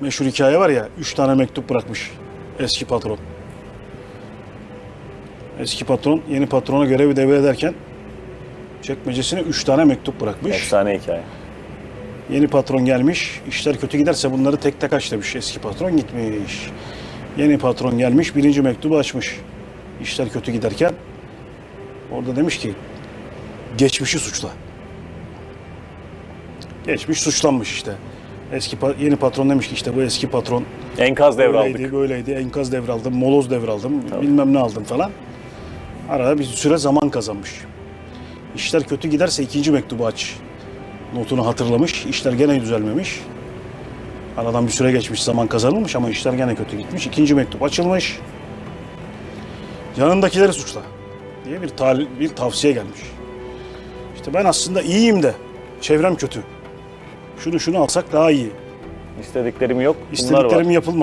meşhur hikaye var ya, üç tane mektup bırakmış eski patron. Eski patron yeni patrona görevi devrederken çekmecesine üç tane mektup bırakmış. Efsane hikaye. Yeni patron gelmiş, işler kötü giderse bunları tek tek aç demiş. Eski patron gitmiş. Yeni patron gelmiş, birinci mektubu açmış. İşler kötü giderken orada demiş ki geçmişi suçla. Geçmiş suçlanmış işte. Eski yeni patron demiş ki işte bu eski patron Enkaz devraldık. böyleydi, böyleydi, enkaz devraldım, moloz devraldım, bilmem ne aldım falan. Arada bir süre zaman kazanmış. İşler kötü giderse ikinci mektubu aç. Notunu hatırlamış. İşler gene düzelmemiş. Aradan bir süre geçmiş, zaman kazanılmış ama işler gene kötü gitmiş. İkinci mektup açılmış. Yanındakileri suçla diye bir, tal- bir tavsiye gelmiş. İşte ben aslında iyiyim de çevrem kötü. Şunu şunu alsak daha iyi. İstediklerim yok. Bunlar var. İstediklerim yapılmadı.